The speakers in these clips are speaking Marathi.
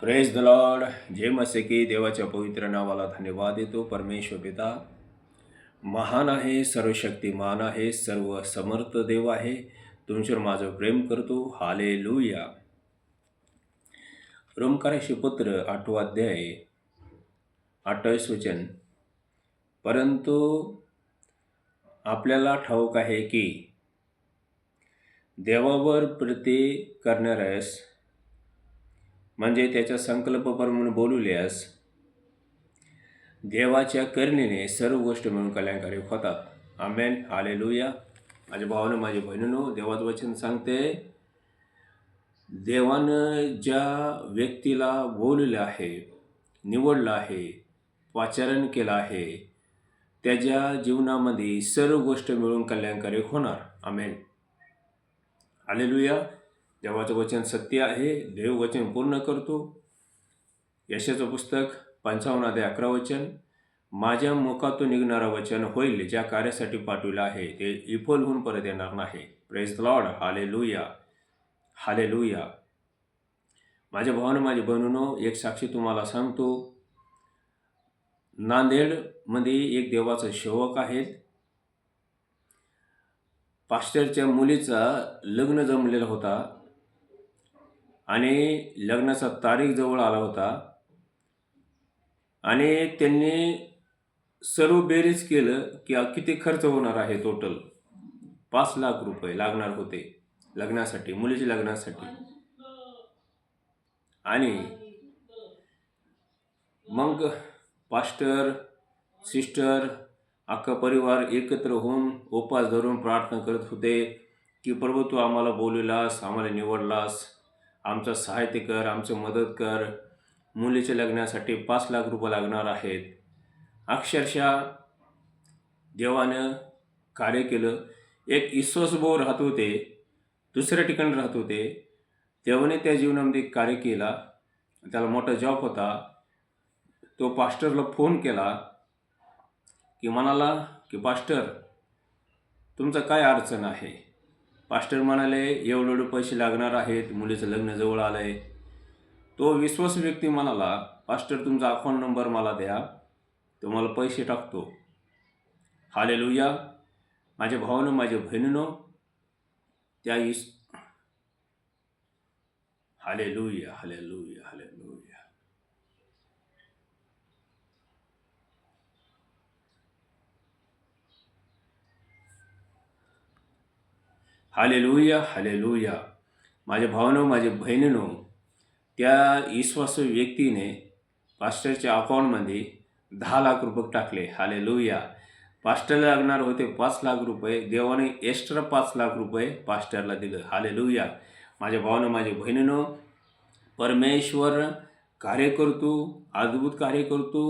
प्रेस द लॉर्ड जे मसे की देवाच्या पवित्र नावाला धन्यवाद देतो. परमेश्वर पिता महान आहे सर्वशक्तिमान आहे सर्व समर्थ देव आहे. तुमच्यावर माझं प्रेम करतो. हाले लुया रोमकाराशी पुत्र आठवा अध्याय अठ्ठावीस वचन. परंतु आपल्याला ठाऊक आहे की देवावर प्रती करणाऱ्यास म्हणजे त्याच्या संकल्पप्रमाणे बोलवल्यास देवाच्या करणीने सर्व गोष्ट मिळून कल्याणकारी होतात. आमेन. हालेलुया. माझ्या भावानं माझ्या बहिणीनं देवाचं वचन सांगते. देवानं ज्या व्यक्तीला बोललेलं आहे निवडलं आहे पाचारण केलं आहे त्याच्या जीवनामध्ये सर्व गोष्ट मिळून कल्याणकारी होणार. आमेन. आलेलुया देवाचं वचन सत्य आहे देव वचन पूर्ण करतो. यशाचं पुस्तक पंचावन्न अध्याय अकरा वचन. माझ्या मुखातून निघणारं वचन होईल ज्या कार्यासाठी पाठविलं आहे ते इफोल होऊन परत येणार नाही. प्रेस लॉर्ड हाले लुया हाले लुया माझ्या भावानं माझ्या बहिणीनो एक साक्षी तुम्हाला सांगतो. नांदेडमध्ये एक देवाचा सेवक आहेत. पास्टरच्या मुलीचा लग्न जमलेला होता. आणि लग्नाचा तारीख जवळ आला होता. आणि त्यांनी सर्व बेरीज केलं की किती खर्च होणार आहे टोटल पाच लाख रुपये लागणार होते लग्नासाठी मुलीच्या लग्नासाठी. आणि मग पास्टर सिस्टर अख्खा परिवार एकत्र होऊन उपास धरून प्रार्थना करत होते की प्रभू तू आम्हाला बोलवलास आम्हाला निवडलास आमचं सहाय्य कर आमचं मदत कर. मुलीच्या लग्नासाठी पाच लाख रुपये लागणार आहेत. अक्षरशः देवानं कार्य केलं. एक ईश्वसभाऊ राहत होते दुसऱ्या ठिकाणी राहत होते. देवाने त्या जीवनामध्ये कार्य केला. त्याला मोठा जॉब होता. तो पास्टरला फोन केला की म्हणाला की पास्टर तुमचं काय अडचण आहे? पास्टर म्हणाले एवढे एवढे पैसे लागणार आहेत मुलीचं लग्न जवळ आलं आहे तो विश्वास व्यक्ती म्हणाला पास्टर तुमचा अकाउंट नंबर मला द्या तुम्हाला पैसे टाकतो. हाले लुया माझ्या भावानं माझ्या बहिणीनं त्या इस हाले लुया हाले लुया हाले लुया हालेलुया हालेलुया. माझ्या भावानं माझ्या बहिणीनो त्या विश्वासू व्यक्तीने पास्टरच्या अकाउंटमध्ये दहा लाख रुपये टाकले. हालेलुया. पास्टरला लागणार होते पाच लाख रुपये. देवाने एक्स्ट्रा पाच लाख रुपये पास्टरला दिलं. हालेलुया. माझ्या भावानं माझ्या बहिणीनं परमेश्वर कार्य करतो अद्भुत कार्य करतो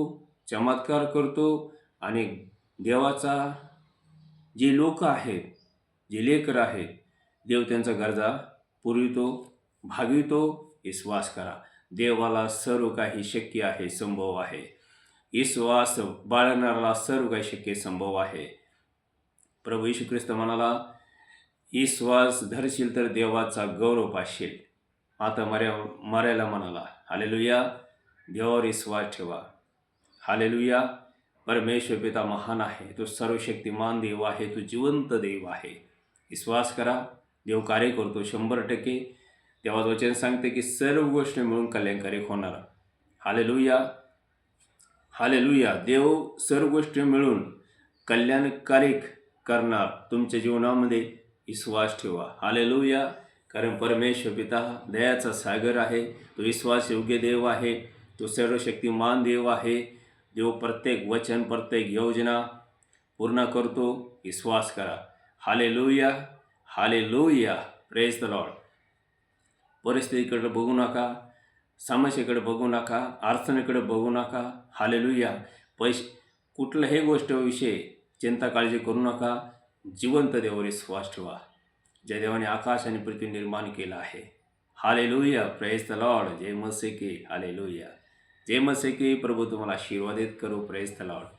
चमत्कार करतो आणि देवाचा जे लोक आहेत जे लेकर आहेत देव त्यांचा गरजा पुरवितो भागवितो. विश्वास करा. देवाला सर्व काही शक्य आहे संभव आहे. विश्वास बाळगणाऱ्याला सर्व काही शक्य संभव आहे. प्रभू यशू ख्रिस्त म्हणाला विश्वास धरशील तर देवाचा गौरव पाशील आता मर्या मरायला म्हणाला हालेलुया. देवावर विश्वास ठेवा. हालेलुया. परमेश्वर पिता महान आहे. तो सर्वशक्तिमान देव आहे. तो जिवंत देव आहे. विश्वास करा. देव कार्य करतो. शंभर टक्के. देवाचं वचन सांगते की सर्व गोष्टी मिळून कल्याणकारी होणार. हालेलुया. हालेलुया. देव सर्व गोष्टी मिळून कल्याणकारी करणार. तुमच्या जीवनामध्ये विश्वास ठेवा. हालेलुया. कारण परमेश्वर पिता दयाचा सागर आहे. तो विश्वास योग्य देव आहे. तो सर्वशक्तिमान देव आहे. देव प्रत्येक वचन प्रत्येक योजना पूर्ण करतो. विश्वास करा. हालेलुया हालेलुया हाले प्रेस द लॉर्ड परिस्थितीकडे बघू नका समस्येकडे बघू नका अडचणीकडे बघू नका हाले लुया पैसे कुठल्याही गोष्टीविषयी चिंता काळजी करू नका जिवंत देवावर विश्वास ठेवा ज्या देवाने आकाश आणि पृथ्वी निर्माण केला आहे hallelujah praise the Lord जय मसे की हालेलुया जय मसे की प्रभू तुम्हाला आशीर्वादित करू प्रेस द लॉर्ड